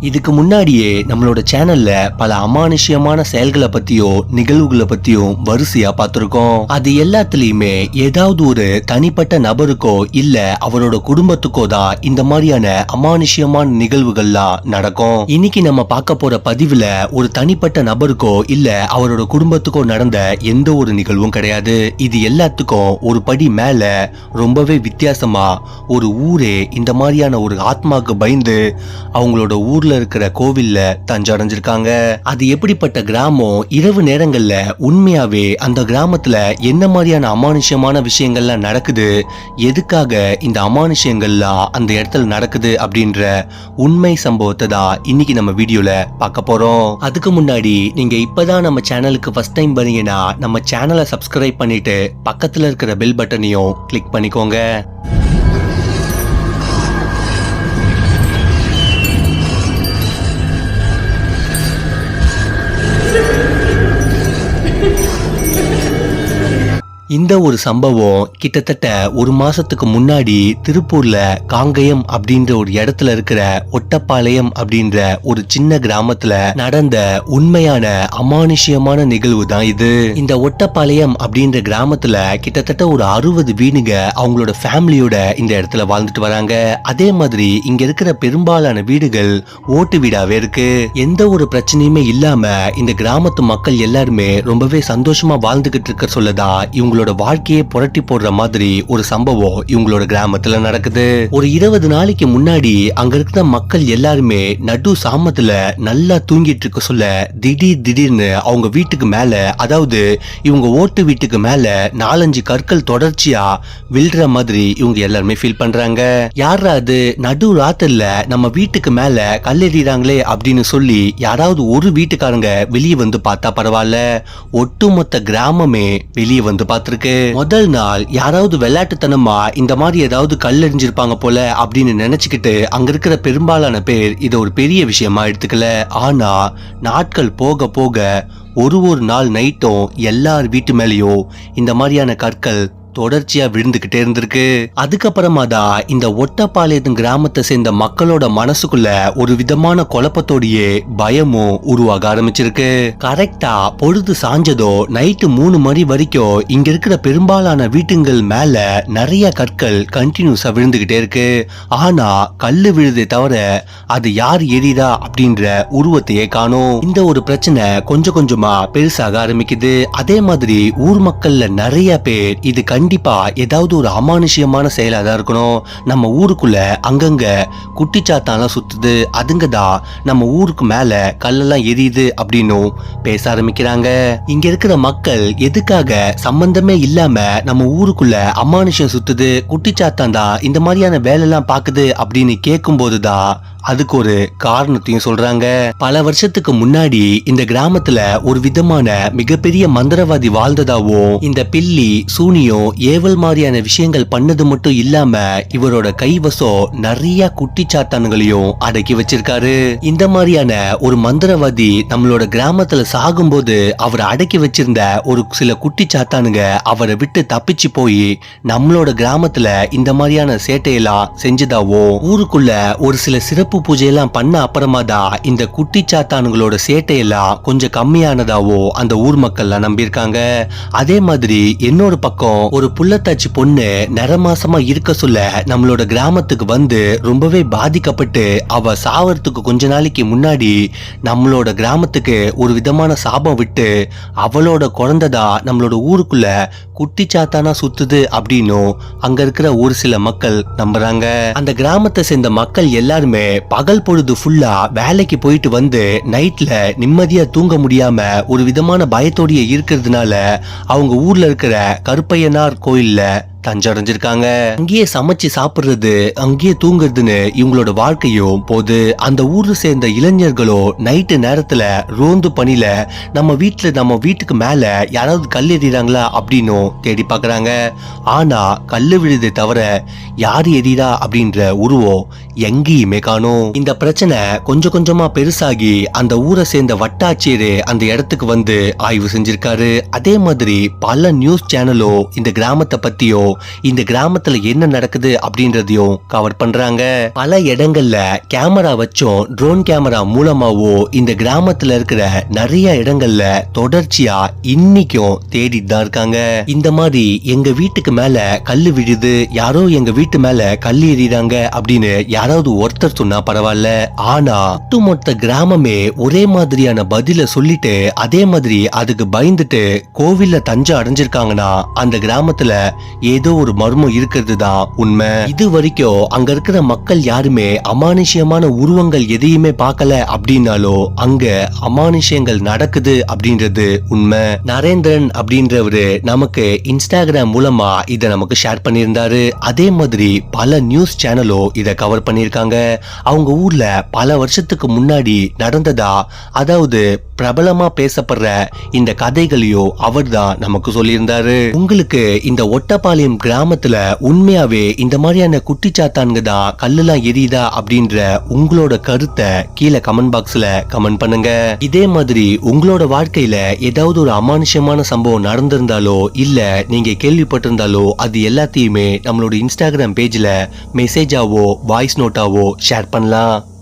இதுக்கு முன்னாடியே நம்மளோட சேனல்ல பல அமானுஷ்யமான செயல்களை பத்தியோ நிகழ்வுகளை பத்தியோ வரிசையா பார்த்திருக்கோம். அது எல்லாத்துலயுமே ஏதாவது ஒரு தனிப்பட்ட நபருக்கோ இல்ல அவரோட குடும்பத்துக்கோ தான் இந்த மாதிரியான அமானுஷ்யமான நிகழ்வுகள்லாம் நடக்கும். இன்னைக்கு நம்ம பார்க்க போற பதிவுல ஒரு தனிப்பட்ட நபருக்கோ இல்ல அவரோட குடும்பத்துக்கோ நடந்த எந்த ஒரு நிகழ்வும் கிடையாது. இது எல்லாத்துக்கும் ஒரு படி மேல ரொம்பவே வித்தியாசமா ஒரு ஊரே இந்த மாதிரியான ஒரு ஆத்மாக்கு பயந்து அவங்களோட ஊர் ஊர்ல இருக்கிற கோவில்ல தஞ்சடைஞ்சிருக்காங்க. அது எப்படிப்பட்ட கிராமம் இரவு நேரங்கள்ல உண்மையாவே அந்த கிராமத்துல என்ன மாதிரியான அமானுஷ்யமான விஷயங்கள்லாம் நடக்குது? எதுக்காக இந்த அமானுஷ்யங்கள்லாம் அந்த இடத்துல நடக்குது அப்படின்ற உண்மை சம்பவத்தை தான் இன்னைக்கு நம்ம வீடியோல பார்க்க போறோம். அதுக்கு முன்னாடி நீங்க இப்பதான் நம்ம சேனலுக்கு ஃபர்ஸ்ட் டைம் வரீங்கன்னா நம்ம சேனலை சப்ஸ்கிரைப் பண்ணிட்டு பக்கத்துல இருக்கிற பெல் பட்டனையும் கிளிக் பண்ணிக்கோங்க. இந்த ஒரு சம்பவம் கிட்டத்தட்ட ஒரு மாசத்துக்கு முன்னாடி திருப்பூர்ல காங்கயம் அப்படின்ற ஒரு இடத்துல இருக்கிற ஒட்டப்பாளையம் அப்படின்ற ஒரு சின்ன கிராமத்துல நடந்த உண்மையான அமானுஷ்யமான நிகழ்வு தான் இது. இந்த ஒட்டப்பாளையம் அப்படின்ற கிராமத்துல கிட்டத்தட்ட ஒரு அறுபது வீடுங்க அவங்களோட ஃபேமிலியோட இந்த இடத்துல வாழ்ந்துட்டு வராங்க. அதே மாதிரி இங்க இருக்கிற பெரும்பாலான வீடுகள் ஓட்டு வீடாவே இருக்கு. எந்த ஒரு பிரச்சனையுமே இல்லாம இந்த கிராமத்து மக்கள் எல்லாருமே ரொம்பவே சந்தோஷமா வாழ்ந்துகிட்டு இருக்க சொல்லதான் இவங்களோட வாழ்க்கையை புரட்டி போடுற மாதிரி ஒரு சம்பவம் இவங்களோட கிராமத்துல நடக்குது. ஒரு இருபது நாளைக்கு முன்னாடி அங்க இருக்கிற மக்கள் எல்லாருமே நடு சாமத்துல நல்லா தூங்கிட்டு இருக்க சொல்ல திடீர் திடீர்னு அவங்க வீட்டுக்கு மேல அதாவது இவங்க ஓட்டு வீட்டுக்கு மேல நாலஞ்சு கற்கள் தொடர்ச்சியா விழுற மாதிரி இவங்க எல்லாருமே ஃபீல் பண்றாங்க. யாரா அது? நடு ராத்திரில நம்ம வீட்டுக்கு மேல கல்லெறிறாங்களே அப்படின்னு சொல்லி யாராவது ஒரு வீட்டுக்காரங்க வெளியே வந்து பார்த்தா பரவாயில்ல. ஒட்டுமொத்த கிராமமே வெளியே வந்து பார்த்திருக்கு முதல் நாள் யாராவது விளையாட்டுத்தனமா இந்த மாதிரி ஏதாவது கல் எறிஞ்சிருப்பாங்க போல அப்படின்னு நினைச்சுக்கிட்டு அங்க இருக்கிற பெரும்பாலான பேர் இதை ஒரு பெரிய விஷயமா எடுத்துக்கல. ஆனா நாட்கள் போக போக ஒரு ஒரு நாள் நைட்டும் எல்லார் வீட்டு மேலேயும் இந்த மாதிரியான கற்கள் தொடர்ச்சியா விழுந்துகிட்டே இருந்திருக்கு. அதுக்கப்புறமா தான் இந்த ஒட்டப்பாளையத்தின் கிராமத்தை சேர்ந்த மக்களோட மனசுக்குள்ள ஒரு விதமான குழப்பத்தோடையே பயமும் உருவாக ஆரம்பிச்சிருக்கு. கரெக்டா பொழுது சாஞ்சதோ நைட்டு மூணு மணி வரைக்கும் இங்க இருக்கிற பெரும்பாலான வீட்டுங்கள் மேல நிறைய கற்கள் கண்டினியூஸா விழுந்துகிட்டே இருக்கு. ஆனா கல்லு விழுதே தவிர அது யார் எரிதா அப்படின்ற உருவத்தையே காணும். இந்த ஒரு பிரச்சனை கொஞ்சம் கொஞ்சமா பெருசாக ஆரம்பிக்குது. அதே மாதிரி ஊர் மக்கள்ல நிறைய பேர் இது கண்டிப்பாக ஏதாவது ஒரு அமானுஷ்யமான செயலாக தான் இருக்கணும். நம்ம ஊருக்குள்ளே அங்கங்கே குட்டிச்சாத்தான்லாம் சுற்றுது அதுங்க தான் நம்ம ஊருக்கு மேலே கல்லெல்லாம் எரியுது அப்படின்னும் பேச ஆரம்பிக்கிறாங்க. இங்கே இருக்கிற மக்கள் எதுக்காக சம்பந்தமே இல்லாமல் நம்ம ஊருக்குள்ளே அமானுஷ்யம் சுற்றுது குட்டிச்சாத்தான் தான் இந்த மாதிரியான வேலைலாம் பார்க்குது அப்படின்னு கேட்கும் போதுதான் அதுக்கு ஒரு காரணத்தையும் சொல்றாங்க. பல வருஷத்துக்கு முன்னாடி இந்த கிராமத்துல ஒரு விதமான மிகப்பெரிய மந்திரவாதி வாழ்ந்ததாவும் இந்த பில்லி சூனியம் ஏவல் மாதிரியான விஷயங்கள் பண்ணது மட்டும் இல்லாம இவரோட கைவசம் நிறைய குட்டி சாத்தான்களையும் அடக்கி வச்சிருக்காரு. இந்த மாதிரியான ஒரு மந்திரவாதி நம்மளோட கிராமத்துல சாகும்போது அவரை அடக்கி வச்சிருந்த ஒரு சில குட்டி சாத்தானுங்க அவரை விட்டு தப்பிச்சு போய் நம்மளோட கிராமத்துல இந்த மாதிரியான சேட்டையெல்லாம் செஞ்சதாவோ ஊருக்குள்ள ஒரு சில சிறப்பு பூஜையெல்லாம் பண்ண அப்புறமா தான் இந்த குட்டி சாத்தானுங்களோட சேட்டையெல்லாம் கொஞ்சம் கம்மியானதாவோ அந்த ஊர் மக்கள்லாம் நம்பியிருக்காங்க. அதே மாதிரி இன்னொரு பக்கம் ஒரு புள்ளத்தாச்சி பொண்ணு நரமாசமா இருக்க சொல்ல நம்மளோட கிராமத்துக்கு வந்து ரொம்பவே பாதிக்கப்பட்டு அவ சாவறதுக்கு கொஞ்ச நாளைக்கு முன்னாடி நம்மளோட கிராமத்துக்கு ஒரு விதமான சாபம் விட்டு அவளோட குழந்ததா நம்மளோட ஊருக்குள்ள குட்டிச்சாத்தானா சுத்துது அப்படின்னும் அங்க இருக்கிற ஒரு சில மக்கள் நம்புறாங்க. அந்த கிராமத்தை சேர்ந்த மக்கள் எல்லாருமே பகல் பொழுது ஃபுல்லா வேலைக்கு போயிட்டு வந்து நைட்ல நிம்மதியா தூங்க முடியாம ஒரு விதமான பயத்தோடயே இருக்கிறதுனால அவங்க ஊர்ல இருக்கிற கருப்பையனார் கோயில்ல தஞ்சடைஞ்சிருக்காங்க. அங்கேயே சமைச்சு சாப்பிடுறது அங்கேயே தூங்குறதுன்னு இவங்களோட வாழ்க்கையும் போது அந்த ஊர்ல சேர்ந்த இளைஞர்களோ நைட்டு நேரத்துல ரோந்து பணியில நம்ம வீட்டுல நம்ம வீட்டுக்கு மேல யாராவது கல் எறிகிறாங்களா அப்படின்னும் தேடி பாக்குறாங்க ஆனா கல்லு விழுதே தவிர யார் எறிதா அப்படின்ற உருவம் எங்கேயுமே காணும். இந்த பிரச்சனை கொஞ்சம் கொஞ்சமா பெருசாகி அந்த ஊரை சேர்ந்த வட்டாட்சியர் அந்த இடத்துக்கு வந்து ஆய்வு செஞ்சிருக்காரு. அதே மாதிரி பல நியூஸ் சேனலோ இந்த கிராமத்தை பத்தியோ இந்த கிராமத்துல என்ன நடக்குது அப்படின்றதையும் கவர் பண்றாங்க. பல இடங்கள்ல கேமரா வச்சும் ட்ரோன் கேமரா மூலமாவோ இந்த கிராமத்துல இருக்கிற நிறைய இடங்கள்ல தொடர்ச்சியா இன்னைக்கும் தேடிட்டு தான் இருக்காங்க. இந்த மாதிரி எங்க வீட்டுக்கு மேல கல்லு விழுது யாரோ எங்க வீட்டு மேல கல் எறிறாங்க அப்படின்னு யாராவது ஒருத்தர் சொன்னா பரவாயில்ல. ஆனா ஒட்டுமொத்த கிராமமே ஒரே மாதிரியான பதில சொல்லிட்டு அதே மாதிரி அதுக்கு பயந்துட்டு கோவில்ல தஞ்சம் அடைஞ்சிருக்காங்கன்னா அந்த கிராமத்துல ஏதோ ஒரு மர்மம் இருக்கிறது தான் உண்மை? இது வரைக்கும் அங்க இருக்கிற மக்கள் யாருமே அமானுஷ்யமான உருவங்கள் எதையுமே பார்க்கல அப்படின்னாலோ அங்க அமானுஷ்யங்கள் நடக்குது அப்படின்றது உண்மை. நரேந்திரன் அப்படின்றவரு நமக்கு இன்ஸ்டாகிராம் மூலமா இத நமக்கு ஷேர் பண்ணியிருந்தாரு. அதே மாதிரி பல நியூஸ் சேனலும் இத கவர் பண்ணியிருக்காங்க. அவங்க ஊர்ல பல வருஷத்துக்கு முன்னாடி நடந்ததா அதாவது பிரபலமா பேசப்படுற இந்த கதைகளையோ அவர்தான் நமக்கு சொல்லியிருந்தாரு. உங்களுக்கு இந்த ஒட்டப்பாளையம் கிராமத்துல உண்மையாவே இந்த மாதிரியான குட்டிச்சாத்தான்க தான் கல்லுலாம் எரியுதா அப்படின்ற உங்களோட கருத்தை கீழே கமெண்ட் பாக்ஸ்ல கமெண்ட் பண்ணுங்க. இதே மாதிரி உங்களோட வாழ்க்கையில ஏதாவது ஒரு அமானுஷமான சம்பவம் நடந்திருந்தாலோ இல்ல நீங்க கேள்விப்பட்டிருந்தாலோ அது எல்லாத்தையுமே நம்மளோட இன்ஸ்டாகிராம் பேஜ்ல மெசேஜாவோ வாய்ஸ் நோட்டாவோ ஷேர் பண்ணலாம்.